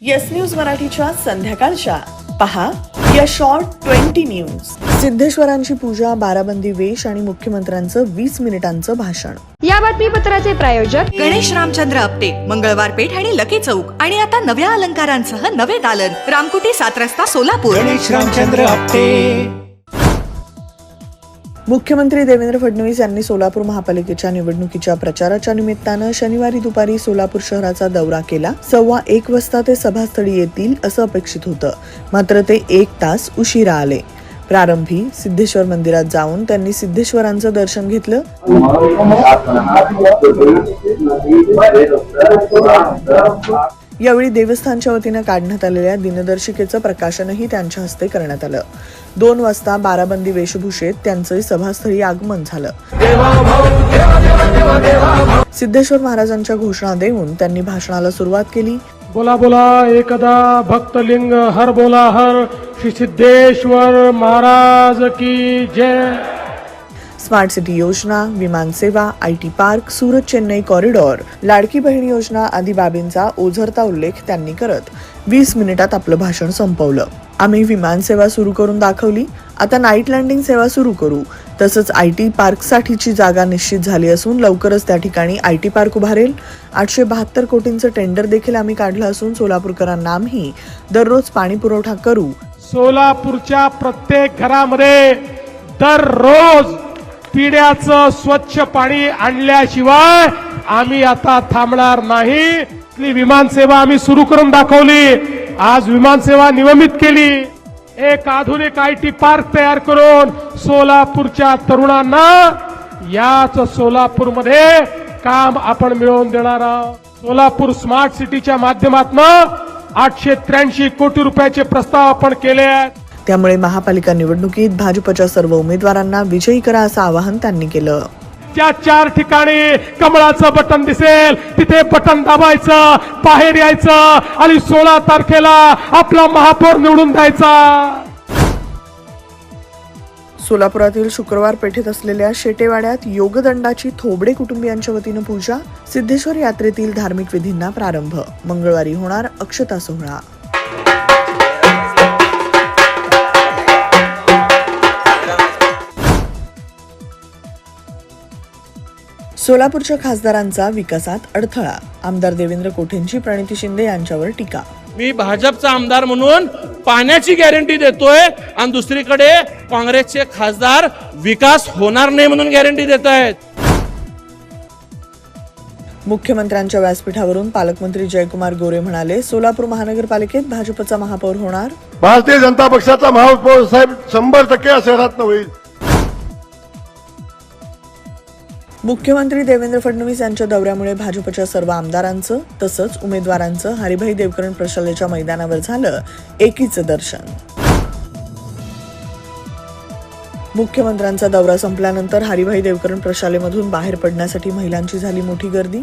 Yes News मराठीच्या संध्याकाळच्या. पहा या शॉर्ट ट्वेंटी न्यूज सिद्धेश्वरांची पूजा बाराबंदी वेश आणि मुख्यमंत्र्यांचं वीस मिनिटांचं भाषण. या बातमीपत्राचे प्रायोजक गणेश रामचंद्र आपटे मंगळवार पेठ आणि लकी चौक. आणि आता नव्या अलंकारांसह नवे दालन. रामकुटी सात रस्ता सोलापूर. गणेश रामचंद्र आपटे. मुख्यमंत्री देवेंद्र फडणवीस यांनी सोलापूर महापालिकेच्या निवडणुकीच्या प्रचाराच्या निमित्तानं शनिवारी दुपारी सोलापूर शहराचा दौरा केला. सव्वा एक वाजता ते सभास्थळी येतील असं अपेक्षित होतं. मात्र ते एक तास उशिरा आले. प्रारंभी सिद्धेश्वर मंदिरात जाऊन त्यांनी सिद्धेश्वरांचं दर्शन घेतलं. यावेळी देवस्थानच्या वतीनं काढण्यात आलेल्या दिनदर्शिकेचं प्रकाशनही त्यांच्या हस्ते करण्यात आलं. दोन वाजता बाराबंदी वेशभूषेत त्यांचं सभास्थळी आगमन झालं. सिद्धेश्वर महाराजांच्या घोषणा देऊन त्यांनी भाषणाला सुरुवात केली. बोला बोला एकदा भक्तलिंग हर बोला हर. श्री सिद्धेश्वर महाराज की जय. स्मार्ट सिटी योजना विमानसेवा I T park Surat Chennai corridor लाडकी बहीण योजना आदी बाबींचा ओझरता उल्लेख त्यांनी करत वीस मिनिटात आपलं भाषण संपवलं. आम्ही विमानसेवा सुरू करून दाखवली. आता नाईट लँडिंग सेवा सुरू करू. तसंच आय टी पार्कसाठीची जागा निश्चित झाली असून लवकरच त्या ठिकाणी आय टी पार्क उभारेल. आठशे बहात्तर कोटींचं टेंडर देखील आम्ही काढलं असून सोलापूरकरांना आम्ही दररोज पाणी पुरवठा करू. सोलापूरच्या प्रत्येक घरामध्ये दररोज पिण्याचं स्वच्छ पाणी आणल्याशिवाय आम्ही आता थांबणार नाही. इथली विमानसेवा आम्ही सुरू करून दाखवली. आज विमानसेवा नियमित केली. एक आधुनिक आय टी पार्क तयार करून सोलापूरच्या तरुणांना याच सोलापूरमध्ये काम आपण मिळवून देणार आहोत. सोलापूर स्मार्ट सिटीच्या माध्यमातून आठशे त्र्याऐंशी कोटी रुपयाचे प्रस्ताव आपण केले आहेत. त्यामुळे महापालिका निवडणुकीत भाजपच्या सर्व उमेदवारांना विजयी करा असं आवाहन त्यांनी केलं. त्या चार ठिकाणी कमळाचं बटन दिसेल तिथे बटन दाबायचं बाहेर यायचं आणि सोळा तारखेला आपला महापौर निवडून द्यायचा. सोलापुरातील शुक्रवार पेठेत असलेल्या शेटेवाड्यात योगदंडाची थोबडे कुटुंबियांच्या वतीनं पूजा सिद्धेश्वर यात्रेतील धार्मिक विधींना प्रारंभ. मंगळवारी होणार अक्षता सोहळा. सोलापूरच्या खासदारांचा विकासात अडथळा. आमदार देवेंद्र कोठेंची प्रणिती शिंदे यांच्यावर टीका. मी भाजपचा आमदार म्हणून पाण्याची गॅरंटी देतोय आणि दुसरीकडे काँग्रेसचे खासदार विकास होणार नाही म्हणून गॅरंटी देत आहेत मुख्यमंत्र्यांच्या व्यासपीठावरून पालकमंत्री जयकुमार गोरे म्हणाले सोलापूर महानगरपालिकेत भाजपचा महापौर होणार. भारतीय जनता पक्षाचा महापौर साहेब शंभर टक्के शहरात होईल मुख्यमंत्री देवेंद्र फडणवीस यांच्या दौऱ्यामुळे भाजपच्या सर्व आमदारांचं तसंच उमेदवारांचं हरिभाई देवकरण प्रशालेच्या मैदानावर झालं एकीचं दर्शन. मुख्यमंत्र्यांचा दौरा संपल्यानंतर हरिभाई देवकरण प्रशालेमधून बाहेर पडण्यासाठी महिलांची झाली मोठी गर्दी.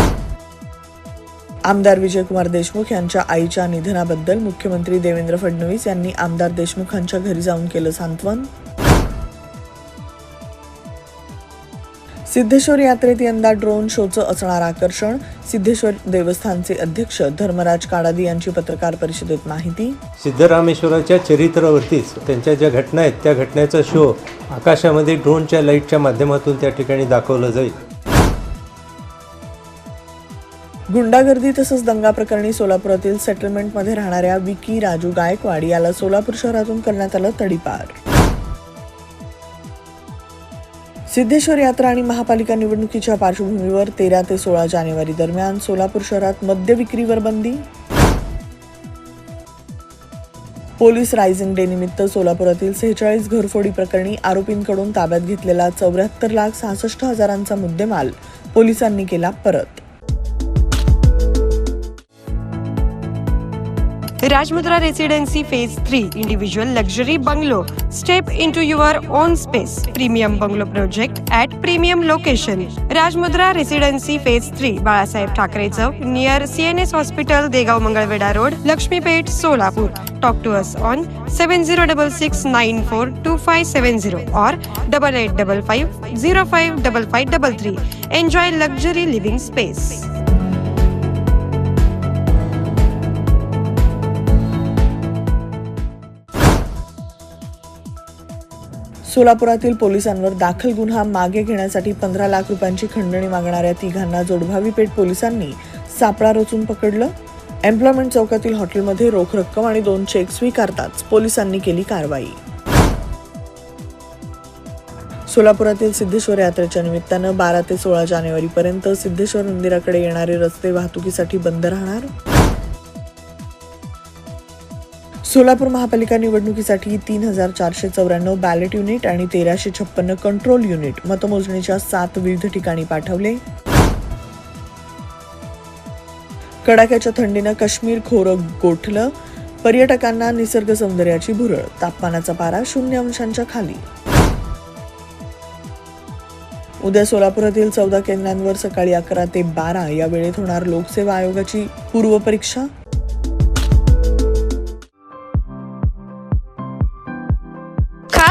आमदार विजयकुमार देशमुख यांच्या आईच्या निधनाबद्दल मुख्यमंत्री देवेंद्र फडणवीस यांनी आमदार देशमुखांच्या घरी जाऊन केलं सांत्वन. सिद्धेश्वर यात्रेत यंदा ड्रोन शोचं असणार आकर्षण. सिद्धेश्वर देवस्थानचे अध्यक्ष धर्मराज काडादी यांची पत्रकार परिषदेत माहिती. सिद्धरामेश्वराच्या चरित्रावरतीच त्यांच्या ज्या घटना आहेत त्या घटनेचा शो आकाशामध्ये ड्रोनच्या लाईटच्या माध्यमातून त्या ठिकाणी दाखवलं जाईल. गुंडागर्दी तसंच दंगा प्रकरणी सोलापुरातील सेटलमेंटमध्ये राहणाऱ्या विकी राजू गायकवाड याला सोलापूर शहरातून करण्यात आलं तडीपार. सिद्धेश्वर यात्रा आणि महापालिका निवडणुकीच्या पार्श्वभूमीवर तेरा ते सोळा जानेवारी दरम्यान सोलापूर शहरात मद्य विक्रीवर बंदी. पोलीस रायझिंग डे निमित्त सोलापुरातील सेहेचाळीस घरफोडी प्रकरणी आरोपींकडून ताब्यात घेतलेला चौऱ्याहत्तर लाख सहासष्ट हजारांचा मुद्देमाल पोलिसांनी केला परत. Rajmudra residency phase three individual luxury bungalow step into your own space premium bungalow project at premium location Rajmudra residency phase three Balasaheb Thackeray Chowk near C N S hospital Degaon Mangalwedha road Laxmipeth Solapur. Talk to us on seven zero double six nine four two five seven zero or double eight double five zero five double five double three enjoy luxury living space सोलापुरातील पोलिसांवर दाखल गुन्हा मागे घेण्यासाठी पंधरा लाख रुपयांची खंडणी मागणाऱ्या तिघांना जोडभावी पेठ पोलिसांनी सापळा रचून पकडलं. एम्प्लॉयमेंट चौकातील हॉटेलमध्ये रोख रक्कम आणि दोन चेक स्वीकारताच पोलिसांनी केली कारवाई. सोलापुरातील सिद्धेश्वर यात्रेच्या निमित्तानं बारा ते सोळा जानेवारीपर्यंत सिद्धेश्वर मंदिराकडे येणारे रस्ते वाहतुकीसाठी बंद राहणार? सोलापूर महापालिका निवडणुकीसाठी तीन हजार चारशे चौऱ्याण्णव बॅलेट युनिट आणि तेराशे छप्पन्न कंट्रोल युनिट मतमोजणीच्या सात विविध ठिकाणी पाठवले. कडाक्याच्या थंडीनं काश्मीर खोरं गोठलं. पर्यटकांना निसर्ग सौंदर्याची भुरळ तापमानाचा पारा शून्य अंशांच्या खाली. उद्या सोलापुरातील चौदा केंद्रांवर सकाळी अकरा ते बारा या वेळेत होणार लोकसेवा आयोगाची पूर्वपरीक्षा.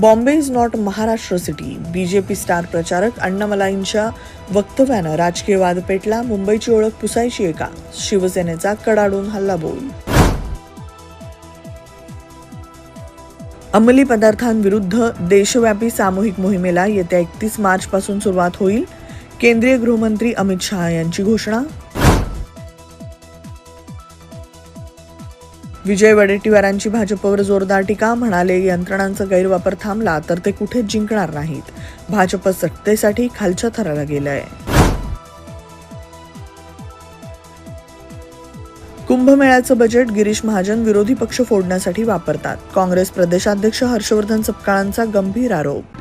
Bombay is not Maharashtra city. BJP star प्रचारक अण्णामलाईंच्या वक्तव्यानं राजकीय वाद पेटला मुंबईची ओळख पुसायची आहे का शिवसेनेचा कडाडून हल्लाबोल. अंमली पदार्थांविरुद्ध देशव्यापी सामूहिक मोहिमेला येत्या एकतीस मार्चपासून सुरुवात होईल. केंद्रीय गृहमंत्री अमित शहा यांची घोषणा विजय वडेट्टीवारांची भाजपवर जोरदार टीका म्हणाले यंत्रणांचा गैरवापर थांबला तर ते कुठेच जिंकणार नाहीत. भाजप सत्तेसाठी खालच्या थराला गेलंय. कुंभमेळ्याचं बजेट गिरीश महाजन विरोधी पक्ष फोडण्यासाठी वापरतात. काँग्रेस प्रदेशाध्यक्ष हर्षवर्धन सपकाळांचा गंभीर आरोप.